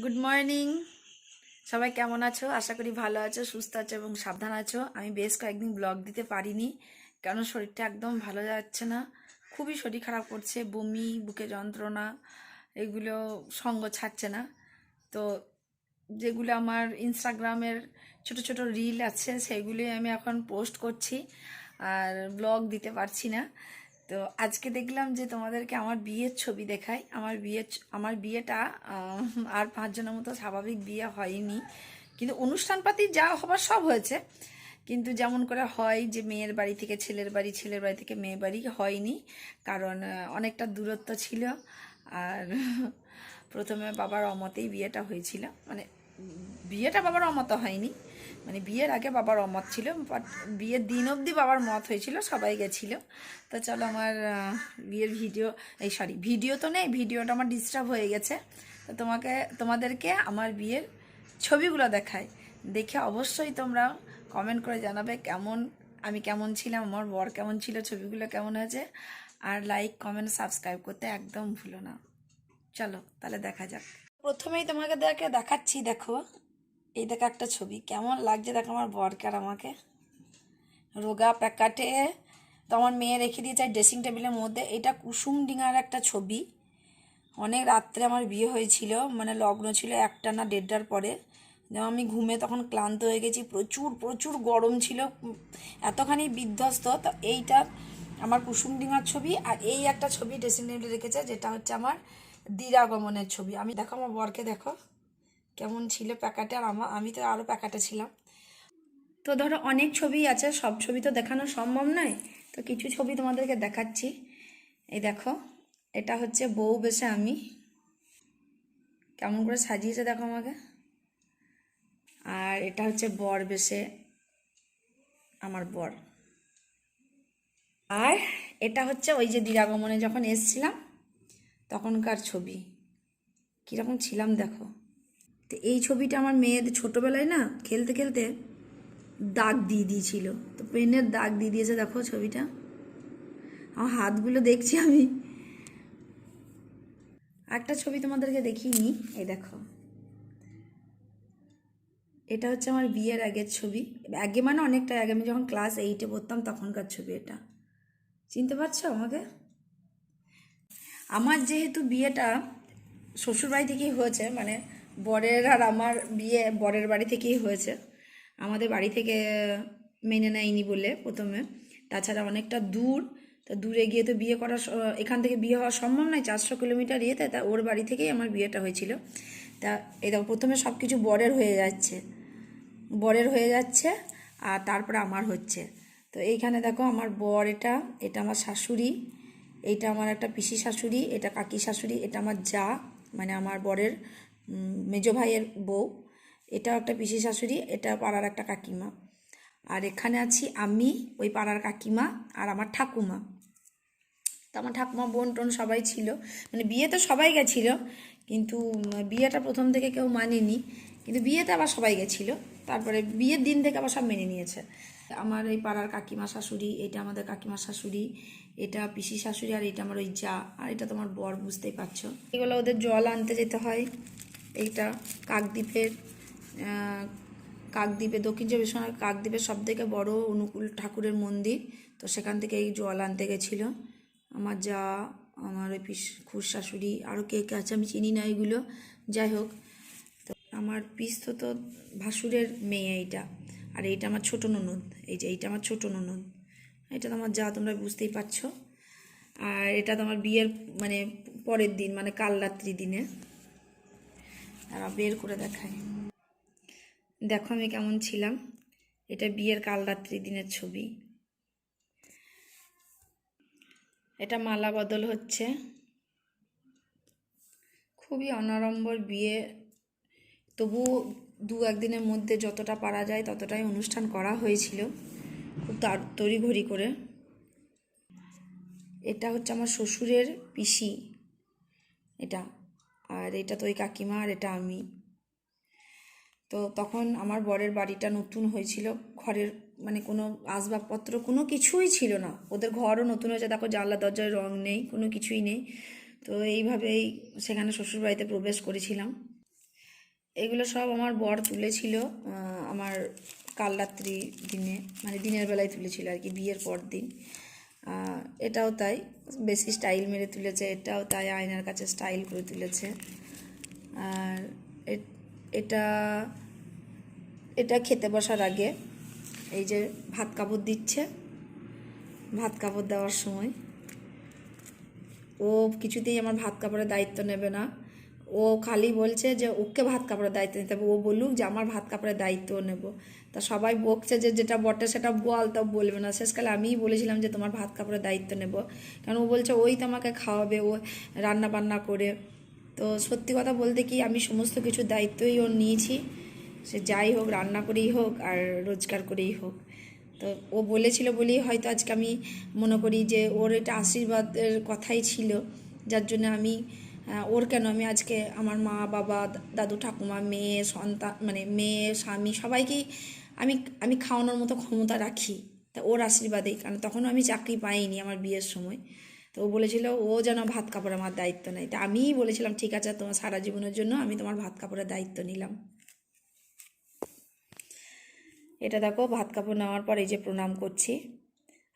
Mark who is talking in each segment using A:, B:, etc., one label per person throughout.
A: Good morning সবাই কেমন আছো? আশা করি ভালো আছো, সুস্থ আছো এবং সাবধান আছো। আমি বেশ কয়েকদিন ব্লগ দিতে পারিনি, কেন শরীরটা একদম ভালো যাচ্ছে না। খুবই শরীর খারাপ করছে, বমি, বুকে যন্ত্রণা, এগুলো সঙ্গ ছাড়ছে না। তো যেগুলো আমার ইনস্টাগ্রামের ছোট ছোট রিল আছে সেগুলি আমি এখন পোস্ট করছি, আর ব্লগ দিতে পারছি না। তো আজকে দেখলাম যে তোমাদেরকে আমার বিয়ের ছবি দেখাই। আমার বিয়ের আমার বিয়েটা আর পাঁচজনের মতো স্বাভাবিক বিয়ে হয়নি। কিন্তু অনুষ্ঠানপাতি যা হবার সব হয়েছে। কিন্তু যেমন করে হয় যে মেয়ের বাড়ি থেকে ছেলের বাড়ি ছেলের বাড়ি থেকে মেয়ের বাড়ি হয়নি। কারণ অনেকটা দূরত্ব ছিল। আর প্রথমে বাবার অমতেই বিয়েটা হয়েছিল। মানে বিয়েটা বাবার অমত হয়নি। মানে বিয়ের আগে বাবার অমত ছিল বাট বিয়ের দিন অবধি বাবার মত হয়েছিল, সবাই গেছিল। তো চলো আমার বিয়ের ভিডিও এই সরি ভিডিও তো নেই ভিডিওটা আমার ডিস্টার্ব হয়ে গেছে। তো তোমাকে, তোমাদেরকে আমার বিয়ের ছবিগুলো দেখাই। দেখে অবশ্যই তোমরা কমেন্ট করে জানাবে কেমন, আমি কেমন ছিলাম, আমার বর কেমন ছিল, ছবিগুলো কেমন হয়েছে। আর লাইক কমেন্ট সাবস্ক্রাইব করতে একদম ভুলো না। চলো, তাহলে দেখা যাক। প্রথমেই তোমাকে দেখে, দেখাচ্ছি, দেখো। এই দেখো একটা ছবি, কেমন লাগছে দেখো আমার বরকে আর আমাকে। রোগা প্যাকাটে, তো আমার মেয়ে রেখে দিয়েছে ড্রেসিং টেবিলের মধ্যে। এটা কুসুম ডিঙার একটা ছবি। অনেক রাত্রে আমার বিয়ে হয়েছিল মানে লগ্ন ছিল একটা না দেড়টার পরে। যেমন আমি ঘুমে তখন ক্লান্ত হয়ে গেছি, প্রচুর প্রচুর গরম ছিল, এতখানি বিধ্বস্ত। তো এইটা আমার কুসুম ডিঙার ছবি আর এই একটা ছবি ড্রেসিং টেবিলে রেখেছে, যেটা হচ্ছে আমার দিরাগমনের ছবি। আমি দেখো আমার বরকে দেখো। কেমন ছিল প্যাকাটে? আর আমার আমি তো আরও প্যাকাটে ছিলাম। তো ধরো অনেক ছবি আছে, সব ছবি তো দেখানো সম্ভব নয়। তো কিছু ছবি তোমাদেরকে দেখাচ্ছি। এই দেখো, এটা হচ্ছে বউ বেশে আমি। কেমন করে সাজিয়েছে দেখো আমাকে। আর এটা হচ্ছে বর বেশে আমার বর। আর এটা হচ্ছে ওই যে দিরাগমনে যখন এসছিলাম, তখনকার ছবি। কীরকম ছিলাম দেখো। তো এই ছবিটা আমার মেয়েদের ছোটোবেলায় না খেলতে খেলতে দাগ দিয়ে দিয়েছিল। তো পেনের দাগ দিয়ে দিয়েছে, দেখো ছবিটা। আমার হাতগুলো দেখছি আমি। একটা ছবি তোমাদেরকে দেখিনি এই দেখো। এটা হচ্ছে আমার বিয়ের আগের ছবি। আগে মানে অনেকটা আগে। আমি যখন ক্লাস এইটে পড়তাম তখনকার ছবি এটা। চিনতে পারছ আমাকে? আমার যেহেতু বিয়েটা শ্বশুরবাড়ি থেকেই হয়েছে মানে বরের আর আমার বিয়ে বরের বাড়ি থেকেই হয়েছে। আমাদের বাড়ি থেকে মেনে নেয়নি বলে প্রথমে। তাছাড়া অনেকটা দূর। তা দূরে গিয়ে তো বিয়ে করা এখান থেকে বিয়ে হওয়া সম্ভব নয়, চারশো কিলোমিটার ইয়েতে তা ওর বাড়ি থেকেই আমার বিয়েটা হয়েছিল। তা এই দেখো, প্রথমে সব কিছু বরের হয়ে যাচ্ছে। বরের হয়ে যাচ্ছে আর তারপরে আমার হচ্ছে। তো এইখানে দেখো আমার বর এটা এটা আমার শাশুড়ি, এইটা আমার একটা পিসি শাশুড়ি, এটা কাকি শাশুড়ি, এটা আমার যা মানে আমার বরের মেজো ভাইয়ের বউ, এটাও একটা পিসি শাশুড়ি, এটা পাড়ার একটা কাকিমা। আর এখানে আছি আমি, ওই পাড়ার কাকিমা আর আমার ঠাকুমা। তো আমার ঠাকুমা, বোন টোন সবাই ছিল। মানে বিয়ে তো সবাই গেছিল, কিন্তু বিয়েটা প্রথম থেকে কেউ মানেনি। কিন্তু বিয়েতে আবার সবাই গেছিল। তারপরে বিয়ের দিন থেকে আবার সব মেনে নিয়েছে। আমার এই পাড়ার কাকিমা শাশুড়ি, এটা আমাদের কাকিমা শাশুড়ি, এটা পিসি শাশুড়ি আর এটা আমার ওই যা, আর এটা তোমার বর, বুঝতেই পারছ। এগুলো ওদের জল আনতে যেতে হয়। এইটা কাকদ্বীপের কাকদ্বীপে, দক্ষিণ চব্বিশ পরগনার কাকদ্বীপের সব থেকে বড় অনুকূল ঠাকুরের মন্দির। তো সেখান থেকে এই জল আনতে গেছিল। আমার যা, আমার ওই পিস, খুশ শাশুড়ি আরও কে কে আছে আমি চিনি না এগুলো। যাই হোক, তো আমার পিস তো তো ভাসুরের মেয়ে এইটা। আর এইটা আমার ছোট ননদ, এই যে এইটা আমার ছোট ননদ। এটা তো আমার যা তোমরা বুঝতেই পারছ। আর এটা তো আমার বিয়ের মানে পরের দিন মানে কাল রাত্রি দিনে। বের করে দেখায়। দেখো আমি কেমন ছিলাম। এটা বিয়ের কাল রাত্রি দিনের ছবি। এটা মালা বদল হচ্ছে। খুবই অনাড়ম্বর বিয়ে। তবু দু একদিনের মধ্যে যতটা পারা যায় ততটাই অনুষ্ঠান করা হয়েছিল। খুব তার তড়িঘড়ি করে। এটা হচ্ছে আমার শ্বশুরের পিসি। এটা আর এটা তো ওই কাকিমা আর এটা আমি। তো তখন আমার বরের বাড়িটা নতুন হয়েছিল। ঘরের মানে কোনো আসবাবপত্র কোনো কিছুই ছিল না। ওদের ঘরও নতুন হয়েছে। দেখো জানলা দরজায় রং নেই, কোনো কিছুই নেই। তো এইভাবেই সেখানে শ্বশুরবাড়িতে প্রবেশ করেছিলাম। এগুলো সব আমার বর তুলেছিল আমার কাল রাত্রি দিনে মানে দিনের বেলায় তুলেছিল আর কি, বিয়ের পর দিন এটাও তাই, বেশি স্টাইল মেরে তুলেছে, এটাও তাই আয়নার কাছে স্টাইল করে তুলেছে। আর এটা এটা খেতে বসার আগে এই যে ভাত কাপড় দিচ্ছে, ভাত কাপড় দেওয়ার সময়। ও কিছুতেই আমার ভাত কাপড়ের দায়িত্ব নেবে না। ও খালি বলছে যে, ওকে ভাত কাপড়ের দায়িত্ব নিতে হবে। ও বলুক যে, আমার ভাত কাপড়ের দায়িত্ব নেব। তা সবাই বকছে যে, যেটা বটে সেটা বল। তা বলবে না। শেষকালে আমিই বলেছিলাম যে, তোমার ভাত কাপড়ের দায়িত্ব নেব। কারণ ও বলছে ওই তো আমাকে খাওয়াবে, ও রান্না বান্না করে। তো সত্যি কথা বলতে কি, আমি সমস্ত কিছু দায়িত্বই ওর নিয়েছি। সে যাই হোক, রান্না করেই হোক আর রোজগার করেই হোক। তো ও বলেছিল বলেই হয়তো আজকে আমি মনে করি যে, ওর এটা আশীর্বাদের কথাই ছিল। যার জন্য আমি ওর কেন আমি আজকে আমার মা, বাবা, দাদু, ঠাকুমা, মেয়ে, সন্তান মানে মেয়ে, স্বামী সবাইকেই আমি আমি খাওয়ানোর মতো ক্ষমতা রাখি। তা ওর আশীর্বাদেই, কারণ তখনও আমি চাকরি পাইনি আমার বিয়ের সময়। তো ও বলেছিল, ও যেন ভাত কাপড় আমার দায়িত্ব নেয়। তা আমিই বলেছিলাম, ঠিক আছে, তোমার সারা জীবনের জন্য আমি তোমার ভাত কাপড়ের দায়িত্ব নিলাম। এটা দেখো, ভাত কাপড় নেওয়ার পর এই যে প্রণাম করছি।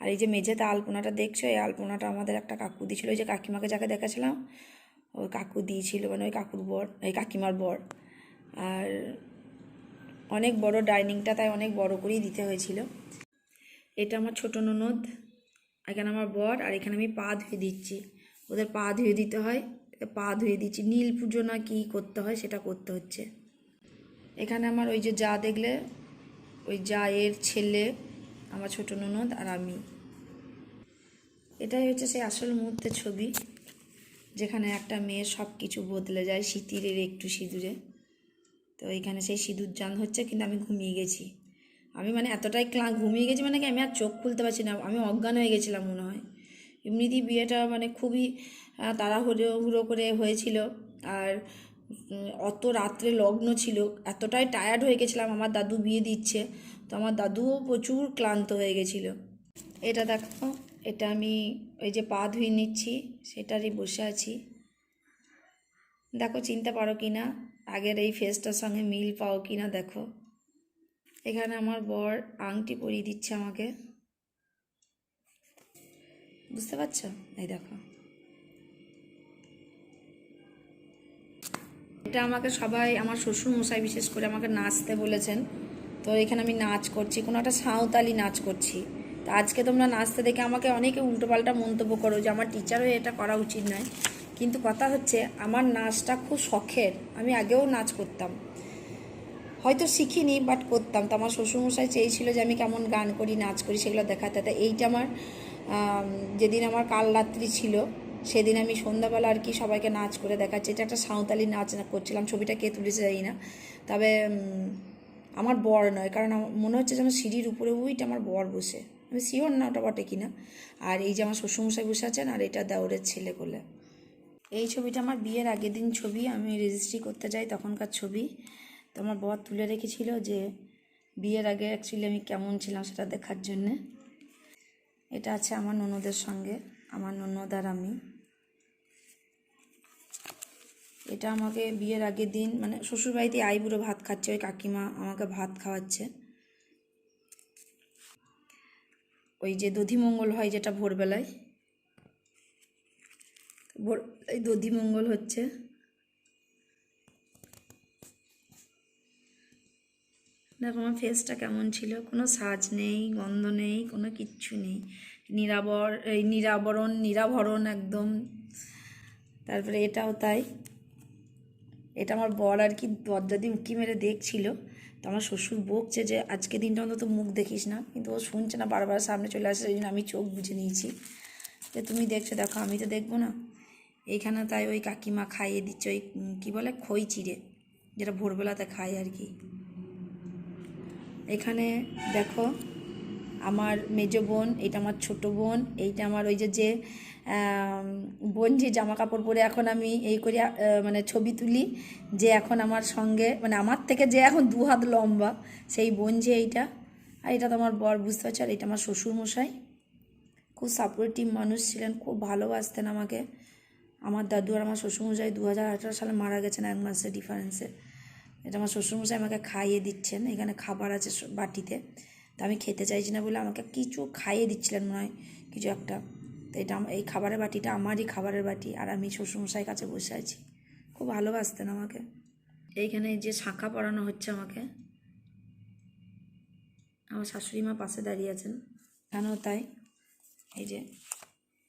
A: আর এই যে মেঝেতে আলপনাটা দেখছ? এই আলপনাটা আমাদের একটা কাকু দিয়েছিল। ওই যে কাকিমাকে যাকে দেখাছিলাম ওই কাকু দিয়েছিল মানে ওই কাকুর বর, ওই কাকিমার বর। আর অনেক বড় ডাইনিংটা তাই অনেক বড় করেই দিতে হয়েছিল। এটা আমার ছোট ননদ, এখানে আমার বর, আর এখানে আমি পা ধুয়ে দিচ্ছি। ওদের পা ধুয়ে দিতে হয় পা ধুয়ে দিচ্ছি। নীল পুজো না কি করতে হয় সেটা করতে হচ্ছে। এখানে আমার ওই যে যা দেখলে, ওই জায়ের ছেলে, আমার ছোট ননদ আর আমি। এটাই হচ্ছে সেই আসল মুহূর্তের ছবি। যেখানে একটা মেয়ের সব কিছু বদলে যায়, সিঁতিরের একটু সিঁদুরে। তো এখানে সেই সিঁদুর জান হচ্ছে, কিন্তু আমি ঘুমিয়ে গেছি। আমি মানে এতটাই ক্লা, ঘুমিয়ে গেছি মানে কি আমি আর চোখ খুলতে পারছি না, আমি অজ্ঞান হয়ে গেছিলাম মনে হয়। এমনিতেই বিয়েটা মানে খুবই তাড়াহুড়ো হুড়ো করে হয়েছিল। আর অত রাত্রে লগ্ন ছিল, এতটাই টায়ার্ড হয়ে গেছিলাম, আমার দাদু বিয়ে দিচ্ছে। তো আমার দাদুও প্রচুর ক্লান্ত হয়ে গেছিল। এটা দেখো এটা আমি ওই যে পা ধুয়ে নিচ্ছি, সেটারই বসে আছি। দেখো চিনতে পারো কি না আগের এই ফেসটার সঙ্গে মিল পাও কি না দেখো। এখানে আমার বর আংটি পরিয়ে দিচ্ছে আমাকে। বুঝতে পারছ? এই দেখো। এটা আমাকে সবাই, আমার শ্বশুর মশাই বিশেষ করে আমাকে নাচতে বলেছেন। তো এখানে আমি নাচ করছি, কোনো একটা সাঁওতালি নাচ করছি। তো আজকে তোমরা নাচতে দেখে আমাকে অনেকে উল্টোপাল্টা মন্তব্য করো যে আমার টিচার হয়ে এটা করা উচিত নয়। কিন্তু কথা হচ্ছে, আমার নাচটা খুব শখের। আমি আগেও নাচ করতাম। হয়তো শিখিনি বাট করতাম। তো আমার শ্বশুরমশাই চেয়েছিল যে আমি কেমন গান করি, নাচ করি, সেগুলো দেখাতে। তা এইটা আমার যেদিন আমার কাল রাত্রি ছিল, সেদিন আমি সন্ধ্যাবেলা আর কি সবাইকে নাচ করে দেখাচ্ছি। এটা একটা সাঁওতালি নাচ না, করছিলাম। ছবিটা কে তুলেছে জানি না। তবে আমার বর নয়, কারণ মনে হচ্ছে যেন সিঁড়ির উপরে ওইটা আমার বর বসে। আমি শিওর না ওটা বটে কিনা। আর এই যে আমার শ্বশুরমশাই বসে আছেন, আর এটা দেওরের ছেলে কোলে এই ছবিটা আমার বিয়ের আগের দিন ছবি, আমি রেজিস্ট্রি করতে যাই তখনকার ছবি। তো আমার বর তুলে রেখেছিল যে বিয়ের আগে অ্যাকচুয়ালি আমি কেমন ছিলাম সেটা দেখার জন্যে। এটা আছে আমার ননদের সঙ্গে, আমার ননদ আর আমি। এটা আমাকে বিয়ের আগের দিন মানে শ্বশুরবাড়িতে আইবুড়ো ভাত খাচ্ছে, ওই কাকিমা আমাকে ভাত খাওয়াচ্ছে। ওই যে দধিমঙ্গল হয় যেটা ভোরবেলায়। ভোর, এই দধিমঙ্গল হচ্ছে। দেখো আমার ফেসটা কেমন ছিল। কোনো সাজ নেই, গন্ধ নেই, কোনো কিচ্ছু নেই। নিরাবর, এই নিরাবরণ, নিরাভরণ একদম। তারপরে এটাও তাই। এটা আমার বর আর কি দরজা দিয়ে উঁকি মেরে দেখছিল। তো আমার শ্বশুর বকছে যে আজকে দিনটা অন্তত মুখ দেখিস না। কিন্তু ও শুনছে না, বারবার সামনে চলে আসে ওই জন্য আমি চোখ বুঝে নিয়েছি। যে, তুমি দেখছ, দেখো, আমি তো দেখব না। এইখানে তাই ওই কাকিমা খাইয়ে দিচ্ছে, ওই কী বলে, খই চিড়ে, যেটা ভোরবেলাতে খায় আর কি। এখানে দেখো আমার মেজ বোন এটা আমার ছোট বোন, এইটা আমার ওই যে যে বোন যে জামা কাপড় পরে এখন আমি এই করে মানে ছবি তুলি, যে এখন আমার সঙ্গে মানে আমার থেকে যে এখন দু হাত লম্বা, সেই বোন যে এইটা, আর এটা তো আমার বর বুঝতে পারছ, আর এটা আমার শ্বশুরমশাই। খুব সাপোর্টিভ মানুষ ছিলেন, খুব ভালোবাসতেন আমাকে। আমার দাদু আর আমার শ্বশুরমশাই দু হাজার আঠারো সালে মারা গেছেন এক মাসের ডিফারেন্সে এটা আমার শ্বশুরমশাই আমাকে খাইয়ে দিচ্ছেন, এখানে খাবার আছে বাটিতে। তো আমি খেতে চাইছি না বলে আমাকে কিছু খাইয়ে দিচ্ছিলেন মনে হয়, কিছু একটা। তো এটা এই খাবারের বাটিটা আমারই খাবারের বাটি, আর আমি শ্বশুরমশাই কাছে বসে আছি। খুব ভালোবাসতেন আমাকে। এইখানে যে শাঁখা পরানো হচ্ছে আমাকে। আমার শাশুড়ি মা পাশে দাঁড়িয়ে আছেন। কেন তাই। এই যে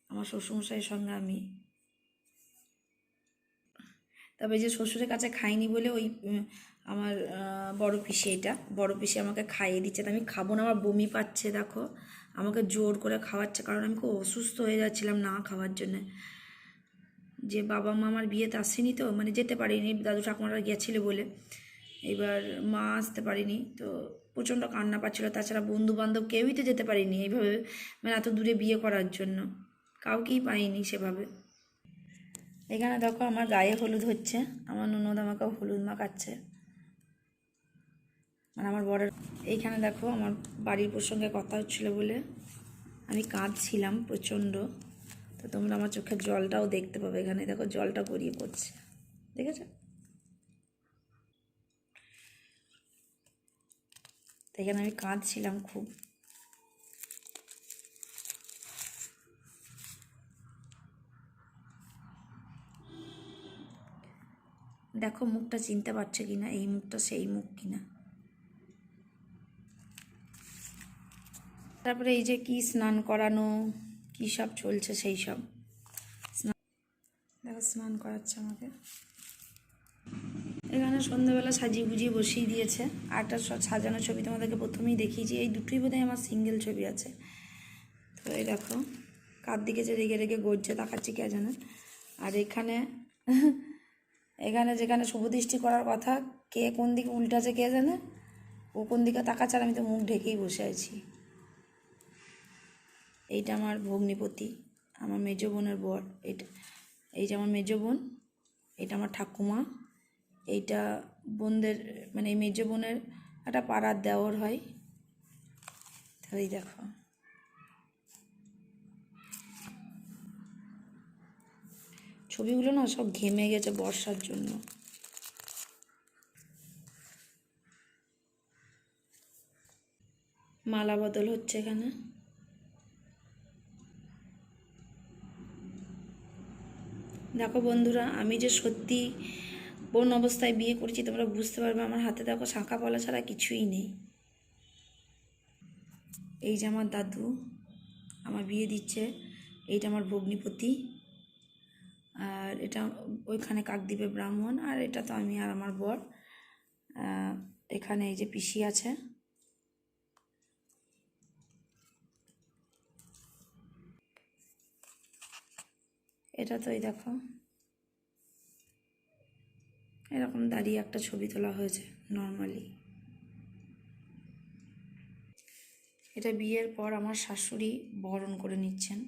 A: আমার শ্বশুরমশাইয়ের সঙ্গে আমি। তবে যে শ্বশুরের কাছে খাইনি বলে ওই আমার বড় পিসি এটা। বড় পিসি আমাকে খাইয়ে দিচ্ছে। আমি খাব না, আমার বমি পাচ্ছে, দেখো। আমাকে জোর করে খাওয়াচ্ছে, কারণ আমি খুব অসুস্থ হয়ে যাচ্ছিলাম না খাওয়ার জন্যে। যে বাবা মা আমার বিয়েতে আসেনি তো মানে যেতে পারিনি, দাদু ঠাকুমারা গেছিল বলে। এবার মা আসতে পারিনি, তো প্রচণ্ড কান্না পাচ্ছিলো। তাছাড়া বন্ধু বান্ধব কেউই তো যেতে পারিনি এইভাবে মানে এত দূরে বিয়ে করার জন্য। কাউকেই পাইনি সেভাবে। এখানে দেখো আমার গায়ে হলুদ হচ্ছে। আমার ননদ আমাকে হলুদ মাখাচ্ছে। মানে আমার বরের, এইখানে দেখো আমার বাড়ির প্রসঙ্গে কথা হচ্ছিল বলে আমি কাঁদছিলাম প্রচণ্ড। তো তোমরা আমার চোখের জলটাও দেখতে পাবে এখানে। দেখো, জলটা গড়িয়ে পড়ছে। দেখেছ? তো এখানে আমি কাঁদছিলাম খুব। দেখো, মুখটা চিনতে পারছ কিনা? এই মুখটা সেই মুখ কিনা? তারপরে এই যে কি স্নান করানো, কী সব চলছে সেই সব। স্নান দেখো, স্নান করাচ্ছে আমাকে। এখানে সন্ধ্যাবেলা সাজিয়ে গুজিয়ে বসিয়ে দিয়েছে। সব সাজানো ছবি তোমাদেরকে প্রথমেই দেখিয়েছি। এই দুটোই বোধহয় আমার সিঙ্গেল ছবি আছে। তো এই দেখো, কার দিকে যে রেগে রেগে গড়ছে তাকাচ্ছি কে জানে। আর এখানে এখানে যেখানে শুভদৃষ্টি করার কথা, কে কোন দিকে উল্টাছে কে জানে? ও কোন দিকে তাকাচ্ছে আর আমি তো মুখ ঢেকেই বসে আছি। এইটা আমার ভগ্নিপতি, আমার মেজ বোনের বর, এইটা এই যে আমার মেজ বোন এটা আমার ঠাকুমা, এইটা বোনদের মানে এই মেজ বোনের একটা পাড়ার দেওর হয়। তো এই দেখো। ছবিগুলো না সব ঘেমে গেছে বর্ষার জন্য। মালা বদল হচ্ছে এখানে। দেখো বন্ধুরা, আমি যে সত্যি কোন অবস্থায় বিয়ে করেছি, তোমরা বুঝতে পারবে, আমার হাতে দেখো শাঁখা পলা ছাড়া কিছুই নেই। এই যে আমার দাদু, আমার বিয়ে দিচ্ছে, এইটা আমার ভগ্নিপতি, আর এটা ওইখানে কাকদ্বীপে ব্রাহ্মণ, আর এটা তো আমি আর আমার বর এখানে এই যে পিসি আছে। এটা তো এই দেখো। এরকম দাঁড়িয়ে একটা ছবি তোলা হয়েছে নর্মালি এটা বিয়ের পর আমার শাশুড়ি বরণ করে নিচ্ছেন।